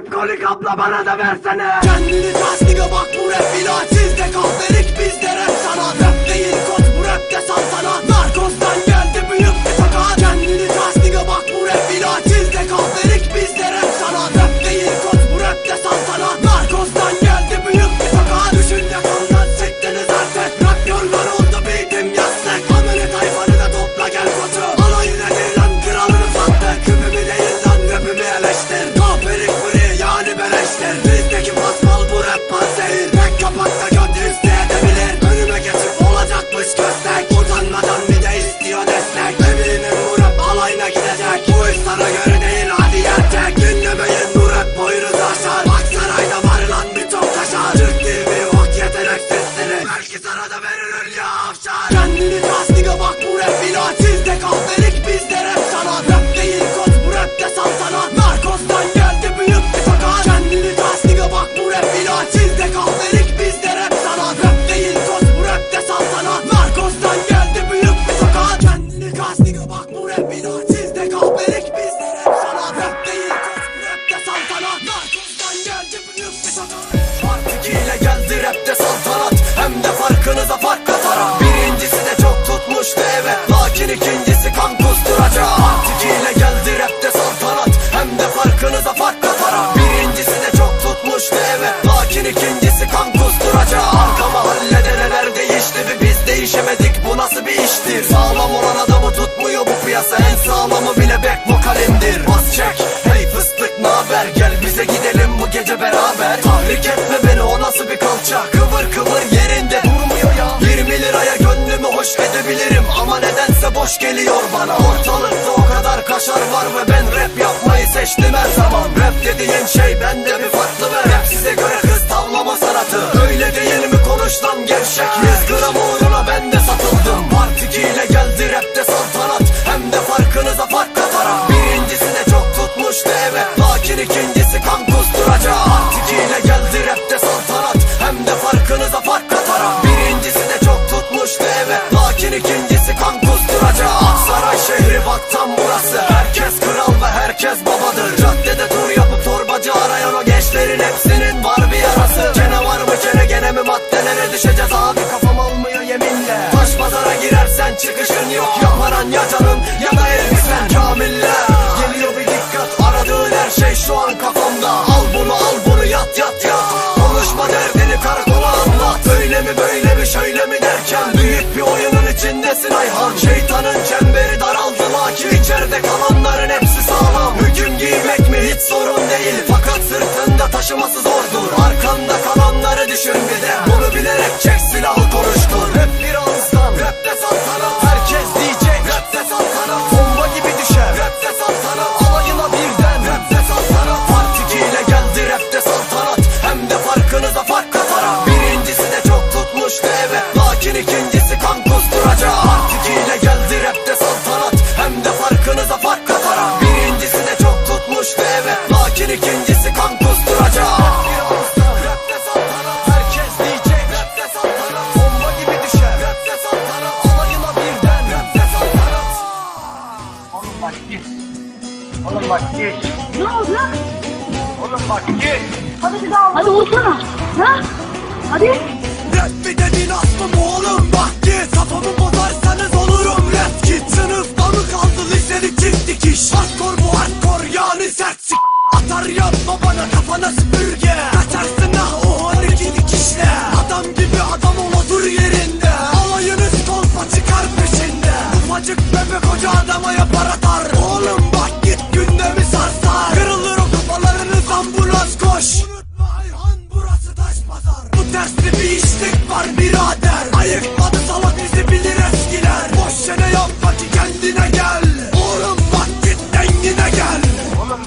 alkolik abla bana da versene. Kendini tasdika bak bu rap ilaç Sizde kahvelik bizde rap sanat. Rap değil kod bu rapte saltanat Narkozdan geldi büyük ikincisi kan kusturacak. Arka mahallede neler değişti ve biz değişemedik. Bu nasıl bir iştir? Sağlam olan adamı tutmuyor bu piyasa. En sağlamı bile back vokalimdir. Bas çek hey fıstık naber Gel bize gidelim bu gece beraber. Tahrik etme beni o nasıl bir kalça Kıvır kıvır yerinde durmuyor ya. 20 liraya gönlümü hoş edebilirim. Ama nedense boş geliyor bana. Ortalıkta o kadar kaşar var ve ben rap yapmayı seçtim her zaman. Rap dediğin şey bende bir farklı ve Öyle değil mi konuş lan gevşek 100 gram uğruna ben de satıldım. Part 2 ile geldi rapte saltanat Hem de farkınıza fark katarak. Birincisi de çok tutmuştu evet. Lakin ikincisi çıkışın yok. Ya paran ya canın ya da elbisen Kamiller geliyor bir dikkat. Aradığın her şey şu an kafamda. Al bunu al bunu yat yat yat. Konuşma derdini karakola anlat Öyle mi böyle mi şöyle mi derken? Büyük bir oyunun içindesin Ayhan. Şeytanın çemberi daraldı lakin içeride kalanların hepsi sağlam. Hüküm giymek mi hiç sorun değil. Fakat sırtında taşıması zordur. Arkanda kalanları düşün bir de. Bunu bilerek Oğlum bak git Ne oldu lan? Oğlum bak git Hadi bir daha. Hadi olsana. Ha? Hadi. Rap bir dedin aslım oğlum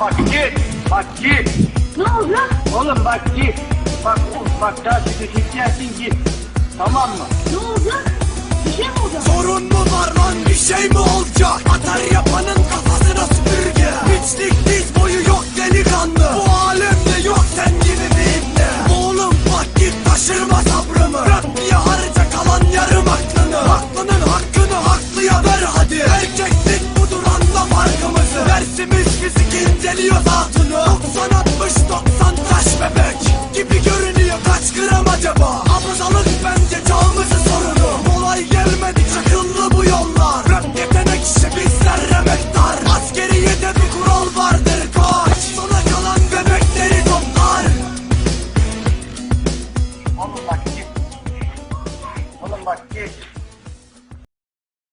bak git Bak git. Ne oldu? Oğlum bak git. Bak bak daha çıkacaksin git. Tamam mı? Ne oldu? Bir şey mi oldu? Sorun mu var lan? Bir şey mi olacak? Atar yapanın kafasına süpürge. Hiçlik diz boyu yok delikanlı. Bu alemde yok sen gibi bir ibne Oğlum bak git taşırma sabrımı Biliyor daha tını push, stop.